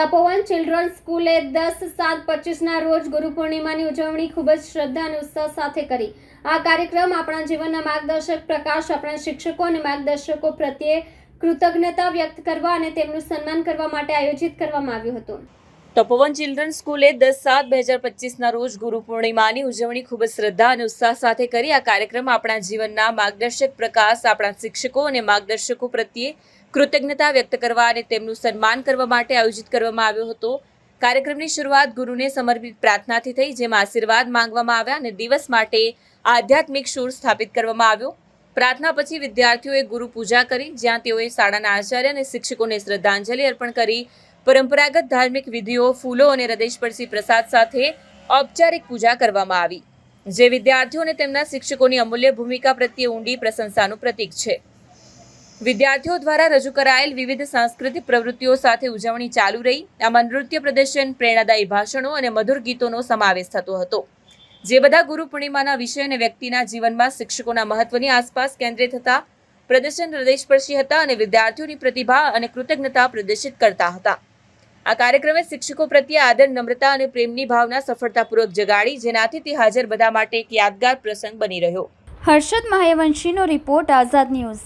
તપોવન children સ્કૂલે દસ સાત પચીસના રોજ ગુરુ પૂર્ણિમાની ઉજવણી ખૂબ જ શ્રદ્ધા અને ઉત્સાહ સાથે કરી. આ કાર્યક્રમ આપણા જીવનના માર્ગદર્શક પ્રકાશ, આપણા શિક્ષકો અને માર્ગદર્શકો પ્રત્યે કૃતજ્ઞતા વ્યક્ત કરવા અને તેમનું સન્માન કરવા માટે આયોજિત કરવામાં આવ્યું હતું. તપોવન ચિલ્ડ્રન સ્કૂલે દસ સાત બે હજાર પચીસના રોજ ગુરુ પૂર્ણિમાની ઉજવણી ખૂબ શ્રદ્ધા અને ઉત્સાહ સાથે કરી આ કાર્યક્રમ આપણા જીવનના માર્ગદર્શક પ્રકાશ, આપણા શિક્ષકો અને માર્ગદર્શકો પ્રત્યે કૃતજ્ઞતા વ્યક્ત કરવા અને તેમનું સન્માન કરવા માટે આયોજિત કરવામાં આવ્યો હતો. કાર્યક્રમની શરૂઆત ગુરુને સમર્પિત પ્રાર્થનાથી થઈ, જેમાં આશીર્વાદ માંગવામાં આવ્યા અને દિવસ માટે આધ્યાત્મિક સૂર સ્થાપિત કરવામાં આવ્યો. પ્રાર્થના પછી વિદ્યાર્થીઓએ ગુરુ પૂજા કરી, જ્યાં તેઓએ શાળાના આચાર્ય અને શિક્ષકોને શ્રદ્ધાંજલિ અર્પણ કરી પરંપરાગત ધાર્મિક વિધિઓ, ફૂલો અને હૃદયસ્પર્શી પ્રસાદ સાથે ઔપચારિક પૂજા કરવામાં આવી, જે વિદ્યાર્થીઓ અને તેમના શિક્ષકોની અમૂલ્ય ભૂમિકા પ્રત્યે ઊંડી પ્રશંસાનું પ્રતીક છે. વિદ્યાર્થીઓ દ્વારા રજૂ કરાયેલ વિવિધ સાંસ્કૃતિક પ્રવૃત્તિઓ સાથે ઉજવણી ચાલુ રહી. આમાં નૃત્ય પ્રદર્શન, પ્રેરણાદાયી ભાષણો અને મધુર ગીતોનો સમાવેશ થતો હતો, જે બધા ગુરુ પૂર્ણિમાના વિષય અને વ્યક્તિના જીવનમાં શિક્ષકોના મહત્વની આસપાસ કેન્દ્રિત હતા. પ્રદર્શન હૃદયસ્પર્શી હતા અને વિદ્યાર્થીઓની પ્રતિભા અને કૃતજ્ઞતા પ્રદર્શિત કરતા હતા. આ કાર્યક્રમે શિક્ષકો પ્રત્યે આદર, નમ્રતા અને પ્રેમની ભાવના સફળતાપૂર્વક જગાડી, જેનાથી તે હાજર બધા માટે એક યાદગાર પ્રસંગ બની રહ્યો. હર્ષદ મહાયવંશીનો રિપોર્ટ આઝાદ ન્યૂઝ.